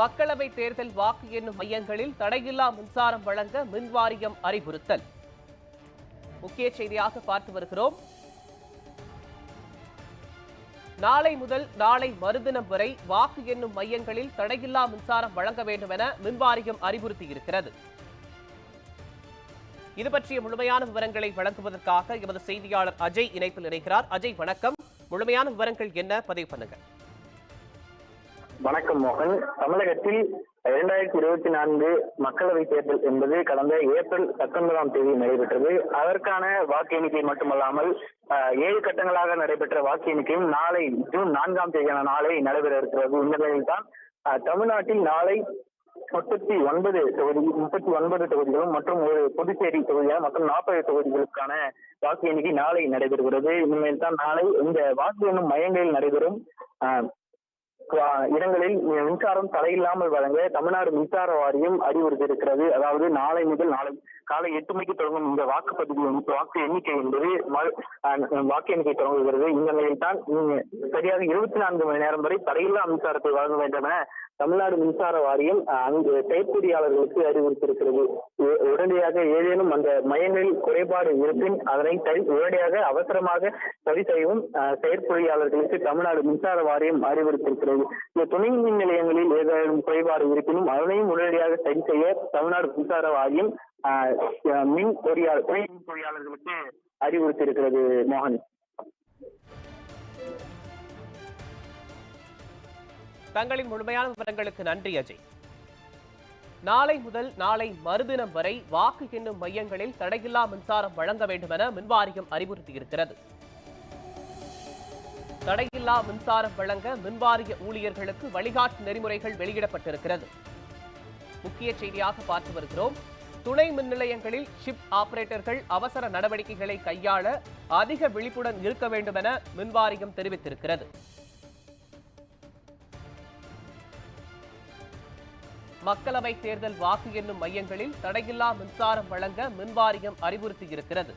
மக்களவை தேர்தல் வாக்கு எண்ணும் மையங்களில் தடையில்லா மின்சாரம் வழங்க மின் வாரியம் அறிவுறுத்தல். முக்கிய செய்தியாக பார்த்து வருகிறோம். நாளை முதல் நாளை மறுதினம் வரை வாக்கு எண்ணும் மையங்களில் தடையில்லா மின்சாரம் வழங்க வேண்டும் என மின்வாரியம் அறிவுறுத்தியிருக்கிறது. இது பற்றிய முழுமையான விவரங்களை வழங்குவதற்காக எமது செய்தியாளர் அஜய் இணைப்பில் இணைகிறார். அஜய் வணக்கம். முழுமையான விவரங்கள் என்ன? பதிவு பண்ணுங்க வணக்கம் மோகன். தமிழகத்தில் இரண்டாயிரத்தி இருபத்தி நான்கு மக்களவை தேர்தல் என்பது கடந்த ஏப்ரல் பத்தொன்பதாம் தேதி நடைபெற்றது. அதற்கான வாக்கு எண்ணிக்கை மட்டுமல்லாமல் ஏழு கட்டங்களாக நடைபெற்ற வாக்கு எண்ணிக்கையும் நாளை ஜூன் நான்காம் தேதியான நாளை நடைபெற இருக்கிறது. இந்த நிலையில்தான் தமிழ்நாட்டில் நாளை முப்பத்தி ஒன்பது தொகுதி முப்பத்தி ஒன்பது தொகுதிகளும் மற்றும் ஒரு புதுச்சேரி தொகுதியாக மொத்தம் நாற்பது தொகுதிகளுக்கான வாக்கு எண்ணிக்கை நாளை நடைபெறுகிறது. இனிமேல் தான் நாளை இந்த வாக்கு எண்ணும் மையங்களில் நடைபெறும். இடங்களில் மின்சாரம் தடையில்லாமல் வழங்க தமிழ்நாடு மின்சார வாரியம் அறிவுறுத்தியிருக்கிறது. அதாவது நாளை முதல் நாளை காலை எட்டு மணிக்கு தொடங்கும் இந்த வாக்குப்பதிவு வாக்கு எண்ணிக்கை என்பது வாக்கு எண்ணிக்கை தொடங்குகிறது. இந்த நிலையில் தான் சரியாக இருபத்தி நான்கு மணி நேரம் வரை தடையில்லா மின்சாரத்தை வழங்க வேண்டும் என தமிழ்நாடு மின்சார வாரியம் அங்கு செயற்பொறியாளர்களுக்கு அறிவுறுத்தியிருக்கிறது. உ- உடனடியாக ஏதேனும் அந்த மையங்களில் குறைபாடு இருப்பின் அதனை சரி உடனடியாக அவசரமாக சரி செய்யவும் செயற்பொறியாளர்களுக்கு தமிழ்நாடு மின்சார வாரியம் அறிவுறுத்தியிருக்கிறது. இந்த துணை மின் நிலையங்களில் ஏதேனும் குறைபாடு இருப்பினும் அதனையும் உடனடியாக சரி செய்ய தமிழ்நாடு மின்சார வாரியம் மின் பொறியாளர் துணை மின் பொறியாளர்களுக்கு அறிவுறுத்தியிருக்கிறது மோகன். தங்களின் முழுமையான விவரங்களுக்கு நன்றி அஜய். நாளை முதல் நாளை மறுதினம் வரை வாக்கு எண்ணும் மையங்களில் தடையில்லா மின்சாரம் வழங்க வேண்டும் என மின்வாரியம் அறிவுறுத்தியிருக்கிறது. தடையில்லா மின்சாரம் வழங்க மின்வாரிய ஊழியர்களுக்கு வழிகாட்டு நெறிமுறைகள் வெளியிடப்பட்டிருக்கிறது. முக்கிய செய்தியாக பார்த்து வருகிறோம். துணை மின் நிலையங்களில் ஷிப் ஆபரேட்டர்கள் அவசர நடவடிக்கைகளை கையாள அதிக விழிப்புடன் இருக்க வேண்டும் என மின்வாரியம் தெரிவித்திருக்கிறது. மக்களவை தேர்தல் வாக்கு எண்ணும் மையங்களில் தடையில்லா மின்சாரம் வழங்க மின்வாரியம் அறிவுறுத்தியிருக்கிறது.